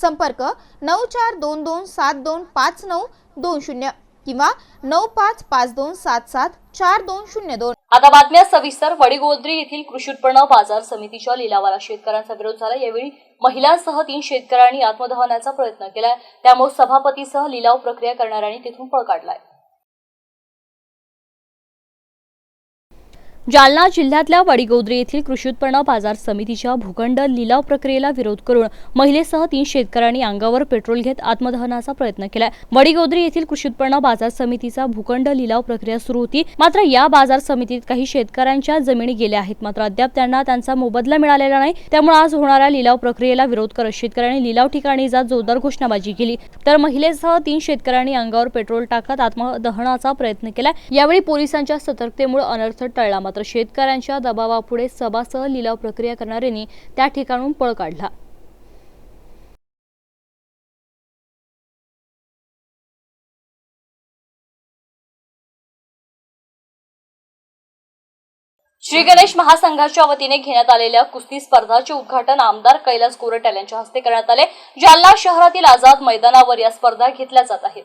संपर्क नऊ चार दोन दोन सात दोन पाच नऊ दोन शून्य किंवा नऊ पाच पाच दोन सात सात चार दोन शून्य दोन. आता बातम्या सविस्तर वडीगोद्री येथील कृषी उत्पन्न बाजार समितीच्या लिलावाला शेतकऱ्यांचा विरोध झाला. यावेळी महिलांसह तीन शेतकऱ्यांनी आत्मदहनाचा प्रयत्न केलाय. त्यामुळे सभापतीसह लिलाव प्रक्रिया करणाऱ्यांनी तिथून पळ काढलाय. जालना जिल्ह्यातल्या वडीगोद्री येथील कृषी उत्पन्न बाजार समितीच्या भूखंड लिलाव प्रक्रियेला विरोध करून महिलेसह तीन शेतकऱ्यांनी अंगावर पेट्रोल घेत आत्मदहनाचा प्रयत्न केलाय. वडीगोद्री येथील कृषी उत्पन्न बाजार समितीचा भूखंड लिलाव प्रक्रिया सुरू होती. मात्र या बाजार समितीत काही शेतकऱ्यांच्या जमिनी गेल्या आहेत. मात्र अद्याप त्यांना त्यांचा मोबदला मिळालेला नाही. त्यामुळे आज होणाऱ्या लिलाव प्रक्रियेला विरोध करत शेतकऱ्यांनी लिलाव ठिकाणी जात जोरदार घोषणाबाजी केली. तर महिलेसह तीन शेतकऱ्यांनी अंगावर पेट्रोल टाकत आत्मदहनाचा प्रयत्न केला यावेळी पोलिसांच्या सतर्कतेमुळे अनर्थ टळला मात्र. शेतकऱ्यांच्या दबावापुढे सभासह लिलाव प्रक्रिया करणाऱ्यांनी त्या ठिकाणून पळ काढला. श्री गणेश महासंघाच्या वतीने घेण्यात आलेल्या कुस्ती स्पर्धाचे उद्घाटन आमदार कैलास गोरटल यांच्या हस्ते करण्यात आले जालना शहरातील आझाद मैदानावर या स्पर्धा घेतल्या जात आहेत.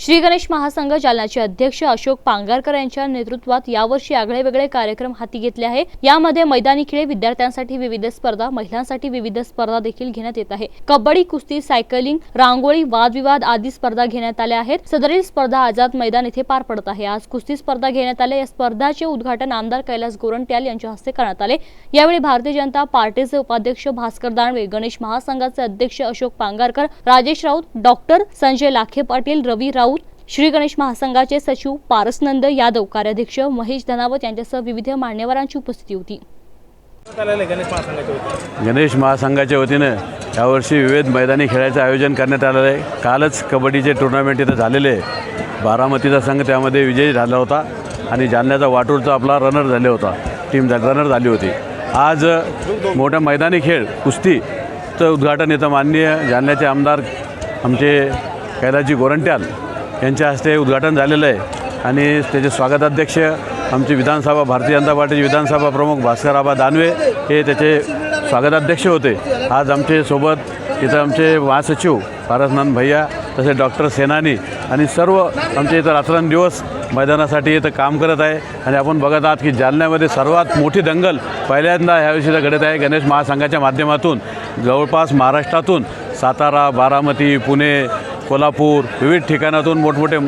श्री गणेश महासंघ जालनाचे अध्यक्ष अशोक पांगारकर यांच्या नेतृत्वात यावर्षी आगळे वेगळे कार्यक्रम हाती घेतले आहे. यामध्ये मैदानी खेळ विद्यार्थ्यांसाठी विविध स्पर्धा महिलांसाठी विविध स्पर्धा देखील घेण्यात येत आहे. कबड्डी कुस्ती सायकलिंग रांगोळी वादविवाद आदी स्पर्धा घेण्यात आल्या आहेत. सदरील स्पर्धा आझाद मैदान येथे पार पडत आहे. आज कुस्ती स्पर्धा घेण्यात आल्या. या स्पर्धाचे उद्घाटन आमदार कैलास गोरंट्याल यांच्या हस्ते करण्यात आले. यावेळी भारतीय जनता पार्टीचे उपाध्यक्ष भास्कर दानवे गणेश महासंघाचे अध्यक्ष अशोक पांगारकर राजेश राऊत डॉक्टर संजय लाखे पाटील रवी राऊत श्री गणेश महासंघाचे सचिव पारसनंद यादव कार्याध्यक्ष महेश धनावत यांच्यासह विविध मान्यवरांची उपस्थिती होती. गणेश महासंघाच्या वतीने वतीनं यावर्षी विविध मैदानी खेळाचं आयोजन करण्यात आलेलं आहे. कालच कबड्डीचे टुर्नामेंट इथं झालेले आहे. बारामतीचा संघ त्यामध्ये विजयी झाला होता आणि जालन्याचा वाटूरचा आपला रनर झाले होता. टीम रनर झाली होती. आज मोठा मैदानी खेळ कुस्तीचं उद्घाटन इथं माननीय जालन्याचे आमदार आमचे कैलाजी गोरंट्याल यांच्या हस्ते उद्घाटन झालेलं आहे. आणि त्याचे स्वागताध्यक्ष आमचे विधानसभा भारतीय जनता पार्टीचे विधानसभा प्रमुख भास्करआबा दानवे हे त्याचे स्वागताध्यक्ष होते. आज आमचे सोबत इथं आमचे महासचिव पारसनंद भैया तसेच डॉक्टर सेनानी आणि सर्व आमचे इथं रात्रंदिवस मैदानासाठी इथं काम करत आहे. आणि आपण बघत आहात की जालन्यामध्ये सर्वात मोठी दंगल पहिल्यांदा ह्या वर्षीचा घडत आहे गणेश महासंघाच्या माध्यमातून. जवळपास महाराष्ट्रातून सातारा बारामती पुणे कोल्हापूर विविध ठिकाणातून मोठमोठे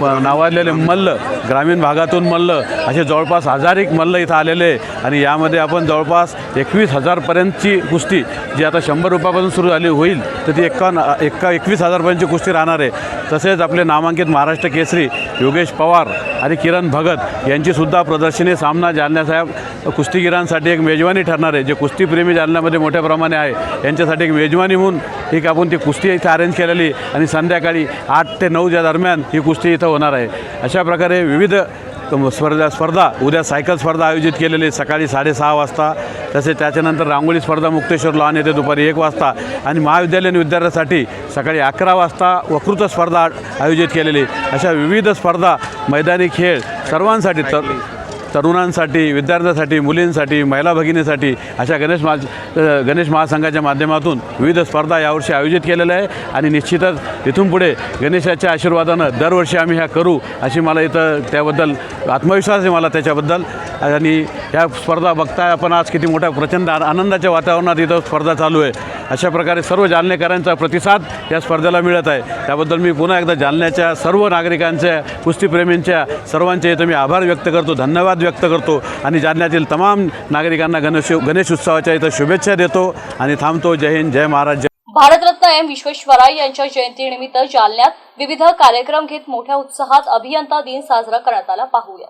प- नावाजलेले मल्ल ग्रामीण भागातून मल्ल असे जवळपास हजार एक मल्ल इथं आलेले आहे आणि यामध्ये आपण जवळपास एकवीस हजारपर्यंतची कुस्ती जी आता शंभर रुपयापासून सुरू झाली होईल तर ती एक्का एक्का एकवीस हजारपर्यंतची कुस्ती राहणार आहे. तसेच आपले नामांकित महाराष्ट्र केसरी योगेश पवार आणि किरण भगत यांचीसुद्धा प्रदर्शनी सामना जालन्यासाहेब कुस्तीगिरांसाठी एक मेजवानी ठरणार आहे. जे कुस्तीप्रेमी जालन्यामध्ये मोठ्या प्रमाणे आहे यांच्यासाठी एक मेजवानी म्हणून एक आपण ती कुस्ती इथं अरेंज केलेली आणि संध्याकाळी आठ ते नऊच्या दरम्यान ही कुस्ती इथं होणार आहे. अशा प्रकारे विविध स्पर्धा स्पर्धा उद्या सायकल स्पर्धा आयोजित केलेली आहे. सकाळी साडेसहा वाजता. तसेच त्याच्यानंतर रांगोळी स्पर्धा मुक्तेश्वर लॉन येते दुपारी एक वाजता. आणि महाविद्यालयीन विद्यार्थ्यासाठी सकाळी अकरा वाजता वकृत स्पर्धा आयोजित केलेली अशा विविध स्पर्धा मैदानी खेळ सर्वांसाठी तर तरुणांसाठी विद्यार्थ्यांसाठी मुलींसाठी महिला भगिनीसाठी अशा गणेश महा गणेश महासंघाच्या माध्यमातून विविध स्पर्धा यावर्षी आयोजित केलेल्या आहे आणि निश्चितच इथून पुढे गणेशाच्या आशीर्वादानं दरवर्षी आम्ही ह्या करू अशी मला इथं त्याबद्दल आत्मविश्वास आहे मला त्याच्याबद्दल आणि ह्या स्पर्धा बघताय आपण आज किती मोठ्या प्रचंड आनंदाच्या वातावरणात इथं स्पर्धा चालू आहे. अशा प्रकारे सर्व जालनेकरांचा प्रतिसाद या स्पर्धेला मिळत आहे. त्याबद्दल मी पुन्हा एकदा जालन्याच्या सर्व नागरिकांच्या कुस्तीप्रेमींच्या सर्वांचे इथं मी आभार व्यक्त करतो. धन्यवाद व्यक्त करतो आणि जालन्यातील तमाम नागरिकांना गणेश गणेश उत्सवाच्या इथं शुभेच्छा देतो आणि थांबतो. जय हिंद जय महाराज जय भारतरत्न एम विश्वेश्वराय यांच्या जयंतीनिमित्त जालन्यात विविध कार्यक्रम घेत मोठ्या उत्साहात अभियंता दिन साजरा करण्यात आला. पाहूया.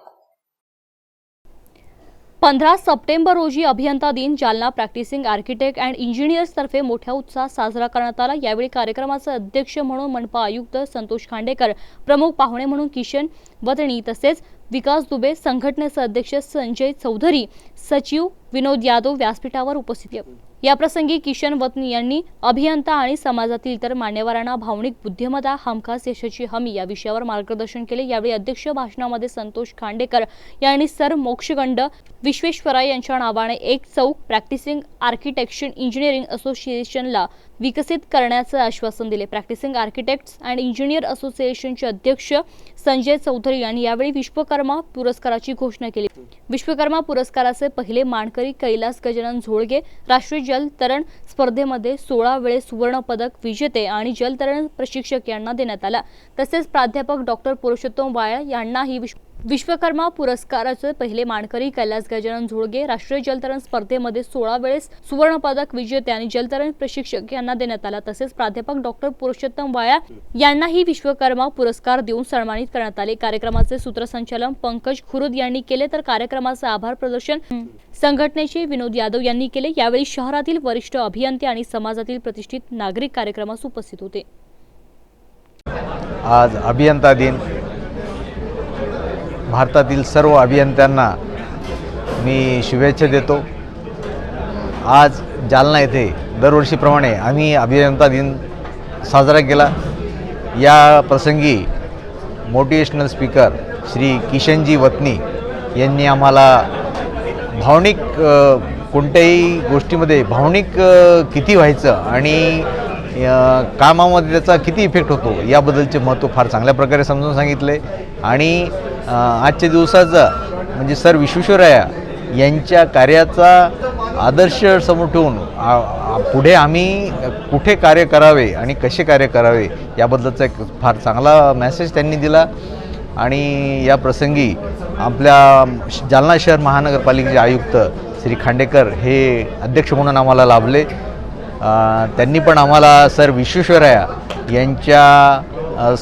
पंधरा सप्टेंबर रोजी अभियंता दिन जालना प्रॅक्टिसिंग आर्किटेक्ट अँड इंजिनियर्सतर्फे मोठ्या उत्साहात साजरा करण्यात आला. यावेळी कार्यक्रमाचे अध्यक्ष म्हणून मनपा आयुक्त संतोष खांडेकर प्रमुख पाहुणे म्हणून किशन वदणी तसेच विकास दुबे संघटनेचे अध्यक्ष संजय चौधरी सचिव विनोद यादव व्यासपीठावर उपस्थित याप्रसंगी किशन वतनी यांनी अभियंता आणि समाजातील इतर मान्यवरांना भावनिक बुद्धिमत्ता हमखास यशाची हमी या विषयावर मार्गदर्शन केले. यावेळी अध्यक्ष भाषणामध्ये संतोष खांडेकर यांनी सर मोक्षगंड विश्वेश्वराय यांच्या नावाने एक चौक प्रॅक्टिसिंग आर्किटेक्शन इंजिनिअरिंग असोसिएशनला विकसित करण्याचे आश्वासन दिले. प्रॅक्टिसिंग आर्किटेक्ट्स अँड इंजिनियर असोसिएशनचे अध्यक्ष संजय चौधरी यांनी यावेळी विश्वकर्मा पुरस्काराची घोषणा केली. विश्वकर्मा पुरस्काराचे पहिले मानकरी कैलास गजानन झोळगे राष्ट्रीय जलतरण स्पर्धेमध्ये सोळा वेळे सुवर्ण पदक विजेते आणि जलतरण प्रशिक्षक यांना देण्यात आला. तसेच प्राध्यापक डॉक्टर पुरुषोत्तम वाया यांनाही ही विश्वकर्मा पुरस्काराचे पहिले मानकरी कैलास गजानन झोळगे राष्ट्रीय जलतरण स्पर्धेमध्ये सोळा वेळेस सुवर्णपदक विजेते आणि जलतरण प्रशिक्षक यांना देण्यात आला. तसेच प्राध्यापक डॉक्टर पुरुषोत्तम वाया यांनाही विश्वकर्मा पुरस्कार देऊन सन्मानित करण्यात आले. कार्यक्रमाचे सूत्रसंचालन पंकज खुरुद यांनी केले. तर कार्यक्रमाचे आभार प्रदर्शन संघटनेचे विनोद यादव यांनी केले. यावेळी शहरातील वरिष्ठ अभियंते आणि समाजातील प्रतिष्ठित नागरिक कार्यक्रमास उपस्थित होते. आज अभियंता दिन. भारतातील सर्व अभियंत्यांना मी शुभेच्छा देतो. आज जालना येथे दरवर्षीप्रमाणे आम्ही अभियंता दिन साजरा केला. या प्रसंगी मोटिवेशनल स्पीकर श्री किशनजी वतनी यांनी आम्हाला भावनिक कोणत्याही गोष्टीमध्ये भावनिक किती व्हायचं आणि कामामध्ये त्याचा किती इफेक्ट होतो याबद्दलचे महत्त्व फार चांगल्या प्रकारे समजून सांगितले. आणि आजच्या दिवसाचा म्हणजे सर विश्वेश्वरया यांच्या कार्याचा आदर्श समोर ठेवून पुढे आम्ही कुठे कार्य करावे आणि कसे कार्य करावे याबद्दलचा एक फार चांगला मेसेज त्यांनी दिला. आणि या प्रसंगी आपल्या श- जालना शहर महानगरपालिकेचे आयुक्त श्री खांडेकर हे अध्यक्ष म्हणून आम्हाला लाभले. त्यांनी पण आम्हाला सर विश्वेश्वरया यांच्या अ,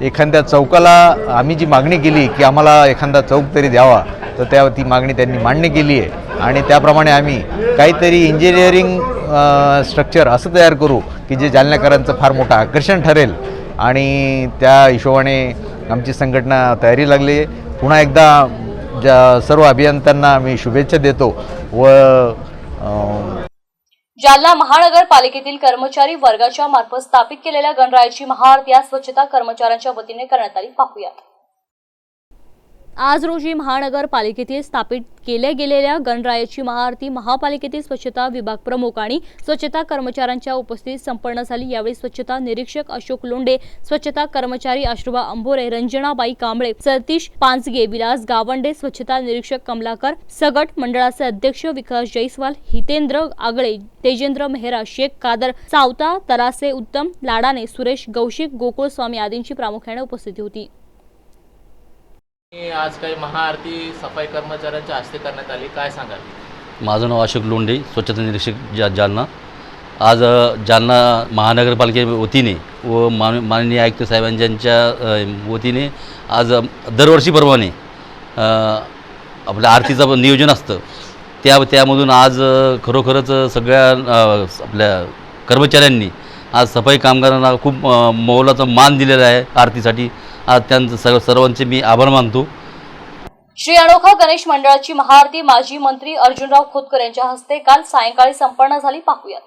एखाद्या चौकाला आम्ही जी मागणी केली की आम्हाला एखादा चौक तरी द्यावा तर त्या ती मागणी त्यांनी मान्य केली आहे. आणि त्याप्रमाणे आम्ही काहीतरी इंजिनिअरिंग स्ट्रक्चर असं तयार करू की जे जालनेकरांचं फार मोठं आकर्षण ठरेल. आणि त्या हिशोबाने आमची संघटना तयारी लागली आहे. पुन्हा एकदा ज्या सर्व अभियंत्यांना मी शुभेच्छा देतो व जालना महानगरपालिकेतील कर्मचारी वर्गाच्या मार्फत स्थापित केलेल्या गणरायाची महाआरती या स्वच्छता कर्मचाऱ्यांच्या वतीने करण्यात आली. पाहूयात. आज रोजी महानगरपालिकेतील स्थापित केल्या गेलेल्या गणरायाची महाआरती महापालिकेतील स्वच्छता विभाग प्रमुख आणि स्वच्छता कर्मचाऱ्यांच्या उपस्थितीत संपन्न झाली. यावेळी स्वच्छता निरीक्षक अशोक लोंडे स्वच्छता कर्मचारी आश्रुबा अंभोरे रंजनाबाई कांबळे सतीश पांचगे विलास गावंडे स्वच्छता निरीक्षक कमलाकर सगट मंडळाचे अध्यक्ष विकास जैस्वाल हितेंद्र आगळे तेजेंद्र मेहरा शेख कादर सावता तरासे उत्तम लाडाने सुरेश गौशिक गोकुळ स्वामी आदींची प्रामुख्याने उपस्थिती होती. आज काही महाआरती सफाई कर्मचाऱ्यांच्या हस्ते करण्यात आली. काय सांगाल? माझं नाव अशोक लोंढे स्वच्छता निरीक्षक जा जालना. आज जालना महानगरपालिके वतीने व मान माननीय आयुक्त साहेबांच्या वतीने आज दरवर्षीप्रमाणे आपल्या आरतीचं पण नियोजन असतं. त्या त्यामधून आज खरोखरच सगळ्या आपल्या कर्मचाऱ्यांनी आज सफाई कामगारांना खूप अ, मोलाचा मान दिलेला आहे आरतीसाठी. आज त्यांचं सर्व सर्वांचे मी आभार मानतो. श्री अनोखा गणेश मंडळाची महाआरती माजी मंत्री अर्जुनराव खोतकर यांच्या हस्ते काल सायंकाळी संपन्न झाली. पाहूयात.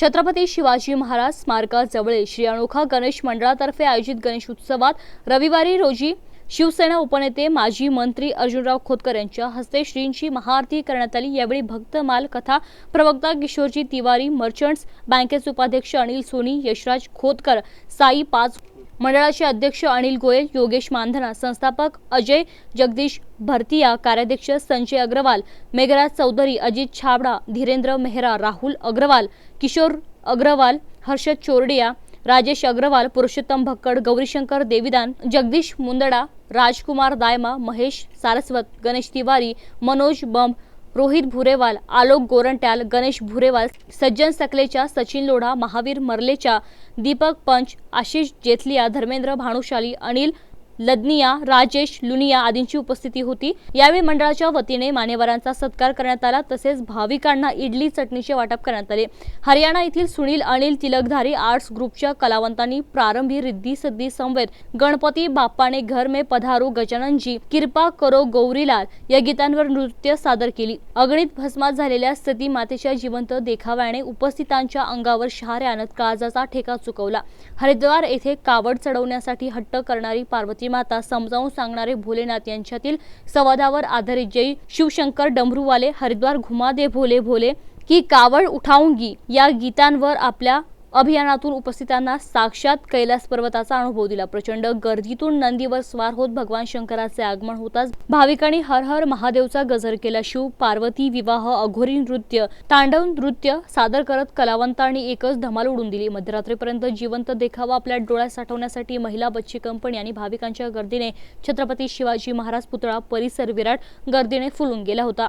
छत्रपती शिवाजी महाराज स्मारकाजवळ श्री अनोखा गणेश मंडळातर्फे आयोजित गणेश उत्सवात रविवारी रोजी शिवसेना उपनेते माजी मंत्री अर्जुनराव खोतकर यांच्या हस्ते श्रींची महाआरती करण्यात आली. यावेळी भक्तमाल कथा प्रवक्ता किशोरजी तिवारी मर्चंट्स बँकेचे उपाध्यक्ष अनिल सोनी यशराज खोतकर साई पाच मंडळाचे अध्यक्ष अनिल गोयल योगेश मानधना संस्थापक अजय जगदीश भरतिया कार्याध्यक्ष संजय अग्रवाल मेघराज चौधरी अजित छाबडा धीरेंद्र मेहरा राहुल अग्रवाल किशोर अग्रवाल हर्षद चोरडिया राजेश अग्रवाल पुरुषोत्तम भक्कड गौरीशंकर देविदान जगदीश मुंदडा राजकुमार दायमा महेश सारस्वत गणेश तिवारी मनोज बंब रोहित भुरेवाल आलोक गोरंट्याल गणेश भुरेवाल सज्जन सकलेच्या सचिन लोढा महावीर मर्लेच्या दीपक पंच आशिष जेथलिया धर्मेंद्र भानुशाली अनिल लदनिया राजेश लुनिया आदींची उपस्थिती होती. यावेळी मंडळाच्या वतीने मान्यवरांचा सत्कार करण्यात आला. तसेच भाविकांना इडली चटणीचे वाटप करण्यात आले. हरियाणा येथील सुनील अनिल तिलकधारी आर्ट्स ग्रुपच्या कलावंतांनी प्रारंभी रिद्धी सिद्धी संवेद गणपती बाप्पाने घर मे पधारो गजाननजी कृपा करो गौरीलाल या गीतांवर नृत्य सादर केली. अगणित भस्मात झालेल्या सती मातेच्या जिवंत देखाव्याने उपस्थितांच्या अंगावर शहाऱ्यानं काळजाचा ठेका चुकवला. हरिद्वार येथे कावड चढवण्यासाठी हट्ट करणारी पार्वती माता समजावून सांगणारे भोलेनाथ यांच्यातील संवादावर आधारित जय शिवशंकर डमरूवाले हरिद्वार घुमा दे भोले भोले की कावड उठाऊंगी या गीतांवर आपल्या अभियानातून उपस्थितांना साक्षात कैलास पर्वताचा अनुभव दिला. प्रचंड गर्दीतून नंदीवर स्वार होत भगवान शंकराचे आगमन होताच भाविकांनी हर हर महादेवचा गजर केला. शिव पार्वती विवाह अघोरी नृत्य तांडव नृत्य सादर करत कलावंतांनी एकच धमाल उडून दिली. मध्यरात्रीपर्यंत जिवंत देखावा आपल्या डोळ्यात साठवण्यासाठी महिला बच्ची कंपनी आणि भाविकांच्या गर्दीने छत्रपती शिवाजी महाराज पुतळा परिसर विराट गर्दीने फुलून गेला होता.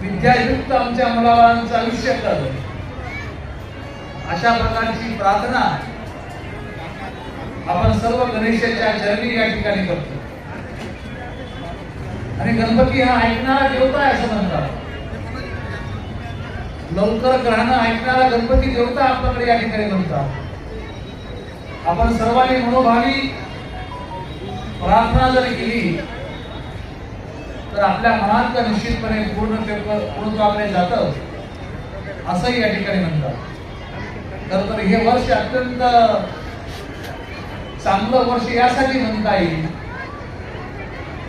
विद्यायुक्त आमच्या मुलाबाळांचं आयुष्य अशा प्रकारची प्रार्थना आपण सर्व गणेशाच्या चरणी या ठिकाणी करतो. आणि गणपती हा ऐकणारा देवता आहे असं म्हणतात. लवकर ग्रहण ऐकणारा गणपती देवता आपल्याकडे या ठिकाणी म्हणतात आपण सर्वांनी मनोभावी प्रार्थना जर केली तर आपल्या मनात निश्चितपणे पूर्ण पूर्णत्वाकडे जात असंही या ठिकाणी म्हणतात. खर तर हे वर्ष अत्यंत चांगलं वर्ष यासाठी म्हणता येईल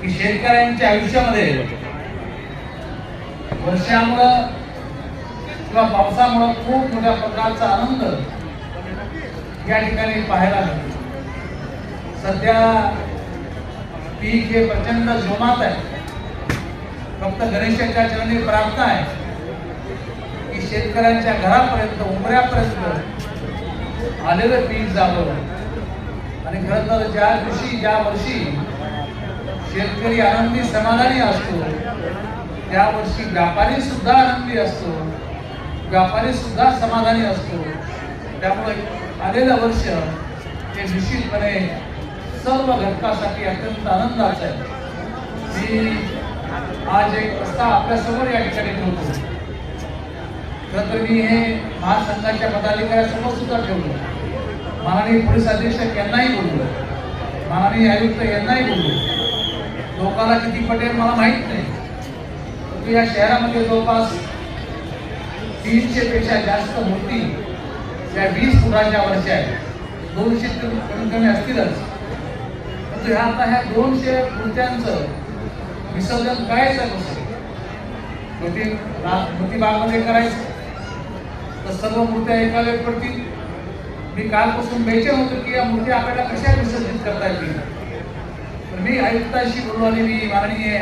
की शेतकऱ्यांच्या आयुष्यामध्ये वर्षामुळं किंवा पावसामुळं खूप मोठ्या प्रकारचा आनंद या ठिकाणी पाहायला मिळतो. सध्या पीक हे प्रचंड जोमात आहे. फक्त गणेशाच्या चरणी प्रार्थना आहे. शेतकऱ्यांच्या घरापर्यंत उमऱ्यापर्यंत आलेलं पीक जावं. आणि खरं तर ज्या दिवशी ज्या वर्षी शेतकरी आनंदी समाधानी असतो त्या वर्षी व्यापारी सुद्धा आनंदी असतो व्यापारी सुद्धा समाधानी असतो. त्यामुळे आलेलं वर्ष हे निश्चितपणे सर्व घटकासाठी अत्यंत आनंदाचं आहे. मी आज एक प्रस्ताव आपल्यासमोर या ठिकाणी ठेवतो. खरं तर मी हे महासंघाच्या पदाधिकाऱ्यासमोर सुद्धा ठेवलं. माननीय पोलीस अधीक्षक यांनाही बोललो माननीय आयुक्त यांनाही बोललो लोकांना किती पटेल मला माहीत नाही. परंतु या शहरामध्ये जवळपास तीनशे पेक्षा जास्त मूर्ती या वीस फुटाच्या वरच्या आहेत. दोनशे कमी कमी असतीलच. परंतु ह्या आता ह्या दोनशे मूर्त्यांचं विसर्जन काय चालू असेल मोठी बागमध्ये करायचं? तर सर्व मूर्त्या एका वेळ पडतील. मी कालपासून बेचैन होतो की या मूर्ती आपल्याला कशा विसर्जित करता येतील? तर मी आयुक्ताशी बोललो आणि मी माननीय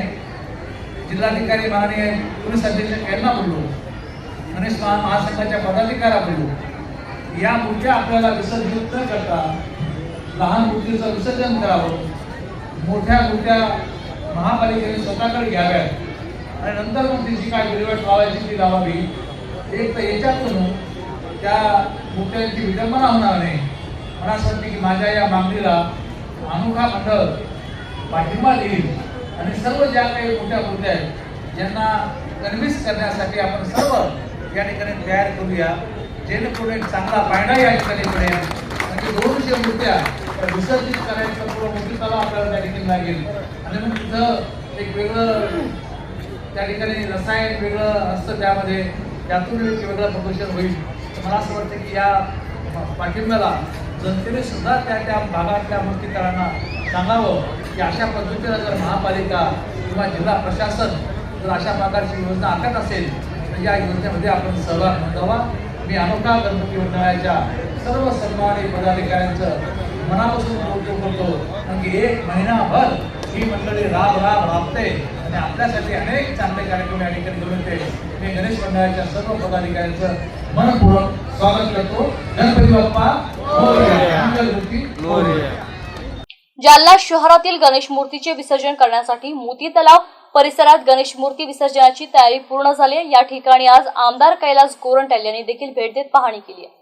जिल्हाधिकारी माननीय पोलीस अधीक्षक यांना बोललो. गणेश महासंघाच्या पदाधिकाऱ्या बोललो. या मूर्त्या आपल्याला विसर्जित न करता लहान मूर्तीचं विसर्जन करावं. मोठ्या मूर्त्या महापालिकेने स्वतःकडे घ्याव्यात. आणि नंतर मग तिची काय विल्हेवाट लावायची ती लावावी. एक तर याच्यातून त्या मूर्त्यांची विडंबना होणार नाही. मला असं वाटतं की माझ्या या मागणीला अनोखा मंडळ पाठिंबा देईल. आणि सर्व ज्या काही मोठ्या मूर्त्या आहेत ज्यांना कन्व्हिन्स करण्यासाठी आपण सर्व या ठिकाणी तयार करूया. जेणेकरून एक चांगला पायडा या ठिकाणी मिळेल. म्हणजे दोनशे मूर्त्या त्या विसर्जित करायचं पुढं मोठी आपल्याला त्या ठिकाणी लागेल. आणि मग तिथं एक वेगळं त्या ठिकाणी रसायन वेगळं असतं त्यामध्ये. त्यातून एक वेगळं प्रदूषण होईल. मला असं वाटतं की या पाठिंब्याला जनतेने सुद्धा त्या त्या भागातल्या मूर्तीकारांना सांगावं की अशा पद्धतीनं जर महापालिका किंवा जिल्हा प्रशासन जर अशा प्रकारची योजना आखत असेल तर या योजनेमध्ये आपण सहभाग नोंदवा. मी अनोखा गणपती मंडळाच्या सर्व सन्मानी पदाधिकाऱ्यांचं मनापासून कौतुक करतो. कारण की एक महिनाभर ही मंडळी राब राब राबते. आणि आपल्यासाठी अनेक चांगले कार्यक्रम या ठिकाणी घेऊन येते मी गणेश मंडळाच्या सर्व पदाधिकाऱ्यांचं मनपूर्वक स्वागत करतो. गणपती बाप्पा जालना शहरातील गणेश मूर्तीचे विसर्जन करण्यासाठी मोती तलाव परिसरात गणेश मूर्ती विसर्जनाची तयारी पूर्ण झाली या ठिकाणी आज आमदार कैलास गोरंट्याल यांनी देखील भेट देत पाहणी केली आहे.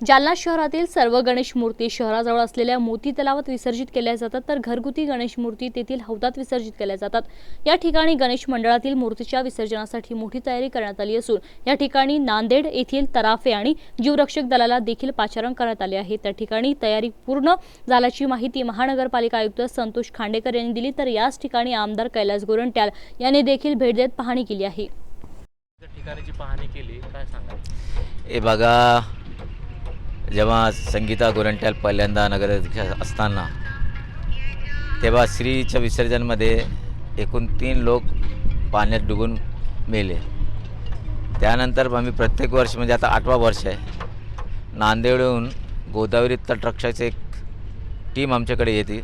जालना शहरातील सर्व गणेश मूर्ती शहराजवळ असलेल्या मोती तलावात विसर्जित केल्या जातात तर घरगुती गणेश मूर्ती तेथील हौदात विसर्जित केल्या जातात. या ठिकाणी गणेश मंडळातील मूर्तीच्या विसर्जनासाठी मोठी तयारी करण्यात आली असून या ठिकाणी नांदेड येथील तराफे आणि जीवरक्षक दलाला देखील पाचारण करण्यात आले आहे. त्या ठिकाणी तयारी पूर्ण झाल्याची माहिती महानगरपालिका आयुक्त संतोष खांडेकर यांनी दिली तर याच ठिकाणी आमदार कैलास गोरंट्याल यांनी देखील भेट देत पाहणी केली आहे. त्या ठिकाणीची पाहणी केली काय सांगाल? हे बघा जेव्हा संगीता गोरंट्याल पहिल्यांदा नगराध्यक्ष असताना तेव्हा श्रीच्या विसर्जनमध्ये एकूण तीन लोक पाण्यात डुबून मेले. त्यानंतर आम्ही प्रत्येक वर्ष म्हणजे आता आठवा वर्ष आहे नांदेडहून गोदावरी तटरक्षाचे एक टीम आमच्याकडे येते.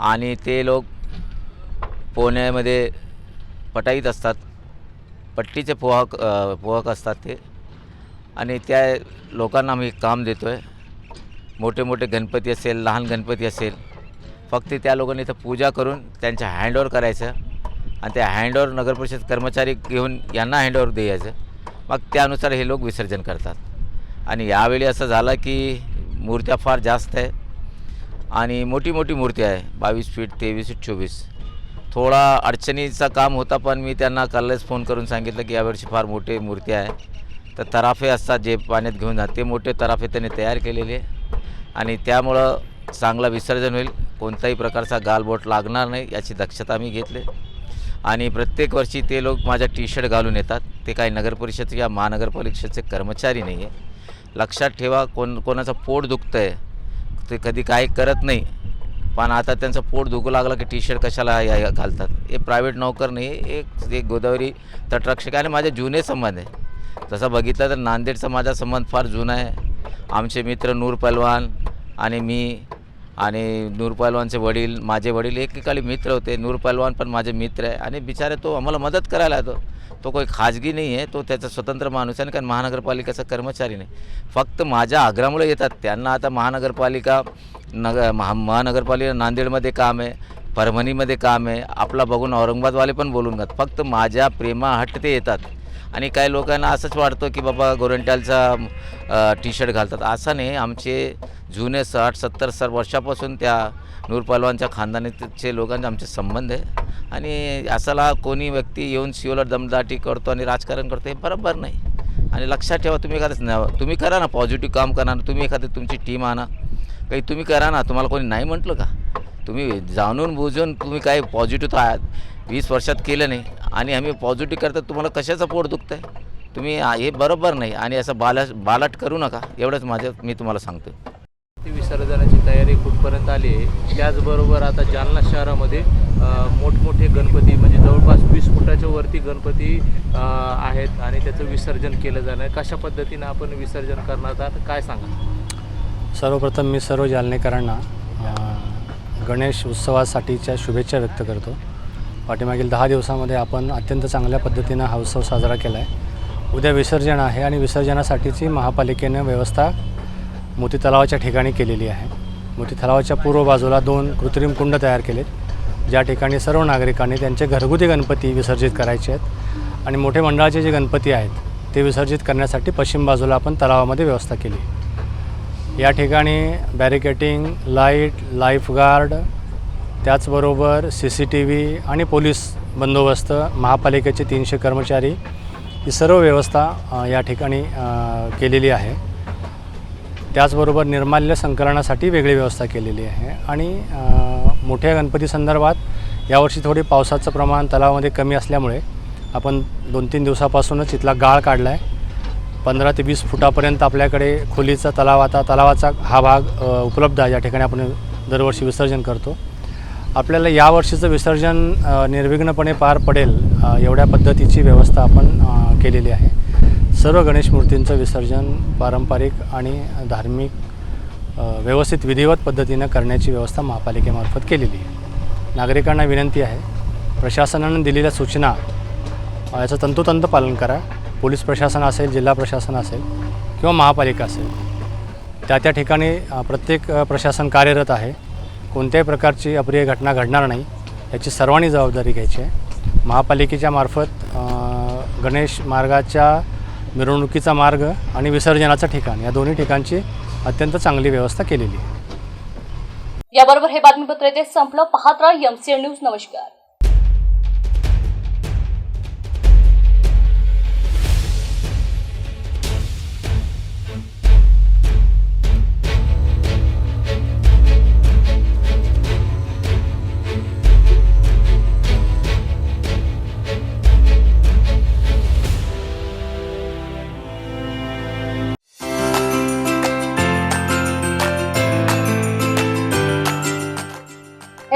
आणि ते लोक पोहण्यामध्ये पटाईत असतात पट्टीचे पोहक पोहक असतात ते. आणि त्या लोकांना आम्ही काम देतो आहे मोठे मोठे गणपती असेल लहान गणपती असेल फक्त त्या लोकांनी इथं पूजा करून त्यांच्या हँडओवर करायचं आणि त्या हँडओवर नगरपरिषद कर्मचारी घेऊन यांना हँडओवर द्यायचं. मग त्यानुसार हे लोक विसर्जन करतात. आणि यावेळी असं झालं की मूर्त्या फार जास्त आहे आणि मोठी मोठी मूर्ती आहे बावीस फीट तेवीस फीट चोवीस. थोडा अडचणीचा काम होता पण मी त्यांना कालच फोन करून सांगितलं की यावर्षी फार मोठे मूर्ती आहे. तर तराफे असतात जे पाण्यात घेऊन जात. ते मोठे तराफे त्यांनी तयार केलेले. आणि त्यामुळं चांगलं विसर्जन होईल. कोणताही प्रकारचा गालबोट लागणार नाही याची दक्षता मी घेतली. आणि प्रत्येक वर्षी ते लोक माझ्या टी शर्ट घालून येतात. ते काही नगरपरिषद या महानगरपालिकेचे कर्मचारी नाही आहे लक्षात ठेवा कोण कोणाचं पोट दुखतं आहे ते कधी काही करत नाही. पण आता त्यांचं पोट दुखू लागलं की टी शर्ट कशाला या- या घालतात? हे प्रायव्हेट नोकर नाही एक एक गोदावरी तटरक्षक आणि माझे जुने संबंध आहे. तसं बघितलं तर नांदेडचा माझा संबंध फार जुना आहे. आमचे मित्र नूर पहलवान आणि मी आणि नूर पहलवानचे वडील माझे वडील एकेकाळी मित्र होते. नूर पहलवान पण माझे मित्र आहे. आणि बिचारे तो आम्हाला मदत करायला येतो तो काही खाजगी नाही आहे. तो त्याचा स्वतंत्र माणूस आहे. कारण महानगरपालिकेचा कर्मचारी नाही. फक्त माझ्या आग्रहामुळे येतात. त्यांना आता महानगरपालिका नग महा महानगरपालिका नांदेडमध्ये काम आहे. परभणीमध्ये काम आहे. आपला बघून औरंगाबादवाले पण बोलून जात फक्त माझ्या प्रेमाहट ते येतात. आणि काही लोकांना असंच वाटतं की बाबा गोरंट्यालचा टी शर्ट घालतात. असं नाही. आमचे जुने साठ सत्तर सर वर्षापासून त्या नूर पहलवानच्या खानदानीचे लोकांचे आमचे संबंध आहे. आणि असाला कोणी व्यक्ती येऊन शिवला दमदाटी करतो आणि राजकारण करतो हे बरोबर नाही. आणि लक्षात ठेवा तुम्ही एखादं तुम्ही करा ना पॉझिटिव्ह काम करा ना तुम्ही एखादी तुमची टीम आणा. काही तुम्ही करा ना तुम्हाला कोणी नाही म्हटलं का? तुम्ही जाणून बुजून तुम्ही काय पॉझिटिव्ह आहात. वीस वर्षात केलं नाही. आणि आम्ही पॉझिटिव्ह करतात तुम्हाला कशाचं पोट दुखतं आहे तुम्ही हे बरोबर नाही. आणि असं बाला बालाट करू नका. एवढंच माझं मी तुम्हाला सांगतो ती विसर्जनाची तयारी कुठपर्यंत आली आहे? त्याचबरोबर आता जालना शहरामध्ये मोठमोठे गणपती म्हणजे जवळपास वीस फुटाच्या वरती गणपती आहेत आणि त्याचं विसर्जन केलं जाणार. कशा पद्धतीनं आपण विसर्जन करणार? आहात काय सांगा सर्वप्रथम मी सर्व जालनेकरांना गणेश उत्सवासाठीच्या शुभेच्छा व्यक्त करतो. पाठीमागील दहा दिवसामध्ये आपण अत्यंत चांगल्या पद्धतीनं हा उत्सव साजरा केला आहे उद्या विसर्जन आहे आणि विसर्जनासाठीची महापालिकेनं व्यवस्था मोती तलावाच्या ठिकाणी केलेली आहे. मोती तलावाच्या पूर्व बाजूला दोन कृत्रिम कुंड तयार केलेत. ज्या ठिकाणी सर्व नागरिकांनी त्यांचे घरगुती गणपती विसर्जित करायचे आहेत आणि मोठे मंडळाचे जे गणपती आहेत ते विसर्जित करण्यासाठी पश्चिम बाजूला आपण तलावामध्ये व्यवस्था केली. या ठिकाणी बॅरिकेटिंग लाइट लाईफगार्ड त्याचबरोबर सी सी टी व्ही आणि पोलीस बंदोबस्त महापालिकेचे तीनशे कर्मचारी ही सर्व व्यवस्था या ठिकाणी केलेली आहे. त्याचबरोबर निर्माल्य संकलनासाठी वेगळी व्यवस्था केलेली आहे आणि मोठ्या मोठ्या गणपतीसंदर्भात यावर्षी थोडी पावसाचं प्रमाण तलावामध्ये कमी असल्यामुळे आपण दोन तीन दिवसापासूनच इथला गाळ काढला आहे पंधरा ते वीस फुटापर्यंत आपल्याकडे खोलीचा तलाव आता तलावाचा हा भाग उपलब्ध आहे. या ठिकाणी आपण दरवर्षी विसर्जन करतो. आपल्याला यावर्षीचं विसर्जन निर्विघ्नपणे पार पडेल एवढ्या पद्धतीची व्यवस्था आपण केलेली आहे. सर्व गणेश मूर्तींचं विसर्जन पारंपरिक आणि धार्मिक व्यवस्थित विधिवत पद्धतीनं करण्याची व्यवस्था महापालिकेमार्फत केलेली आहे. नागरिकांना विनंती आहे प्रशासनानं दिलेल्या सूचना याचं तंतोतंत पालन करा. पोलीस प्रशासन असेल जिल्हा प्रशासन असेल किंवा महापालिका असेल त्या त्या ठिकाणी प्रत्येक प्रशासन कार्यरत आहे. कोणत्याही प्रकारची अप्रिय घटना घडणार नाही याची सर्वांनी जबाबदारी घ्यायची आहे. महापालिकेच्या मार्फत गणेश मार्गाच्या मिरवणुकीचा मार्ग आणि विसर्जनाचं ठिकाण या दोन्ही ठिकाणची अत्यंत चांगली व्यवस्था केलेली आहे. याबरोबर हे बातमीपत्र येथे संपलं. पाहत राहा एमसीएन न्यूज नमस्कार.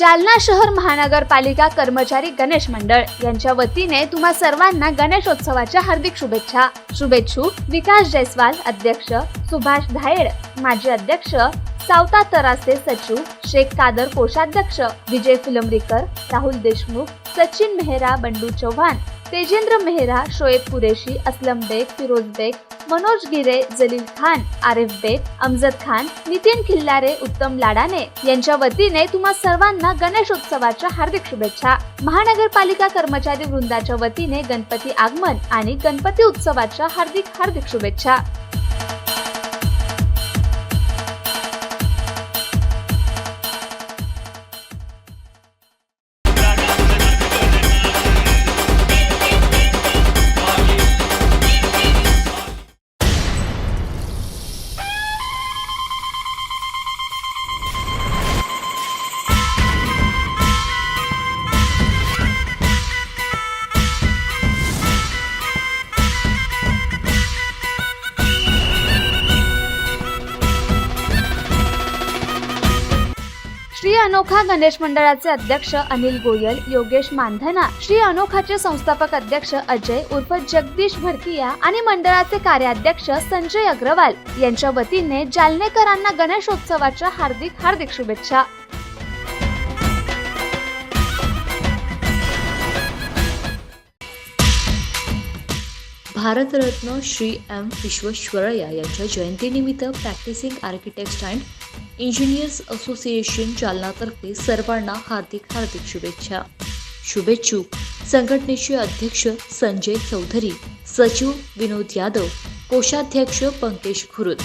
जालना शहर महानगरपालिका कर्मचारी गणेश मंडळ. यांच्या वतीने तुम्हा सर्वांना गणेशोत्सवाच्या हार्दिक शुभेच्छा. शुभेच्छू विकास जयस्वाल अध्यक्ष सुभाष धायड माजी अध्यक्ष सावता तरासे सचिव शेख कादर कोषाध्यक्ष विजय फिलमरीकर राहुल देशमुख सचिन मेहरा बंडू चव्हाण तेजेंद्र मेहरा शोएब कुरेशी असलम बेग फिरोज बेग मनोज गिरे जलील खान आरिफ बेग अमजद खान नितीन खिल्लारे उत्तम लाडाने यांच्या वतीने तुम्हा सर्वांना गणेशोत्सवाच्या हार्दिक शुभेच्छा. महानगरपालिका कर्मचारी वृंदाच्या वतीने गणपती आगमन आणि गणपती उत्सवाच्या हार्दिक हार्दिक शुभेच्छा. श्री अनोखा गणेश मंडळाचे अध्यक्ष अनिल गोयल योगेश मानधना श्री अनोखाचे संस्थापक अध्यक्ष अजय उर्फ जगदीश भडकिया आणि मंडळाचे कार्याध्यक्ष संजय अग्रवाल यांच्या वतीने जालनेकरांना गणेशोत्सवाच्या हार्दिक हार्दिक शुभेच्छा. भारतरत्न श्री एम विश्वेश्वरय्या यांच्या जयंतीनिमित्त practicing architects and engineers association जालनातर्फे सर्वांना हार्दिक हार्दिक शुभेच्छा. शुभेच्छुक संघटनेचे अध्यक्ष संजय चौधरी सचिव विनोद यादव कोषाध्यक्ष पंकेश खुरुद.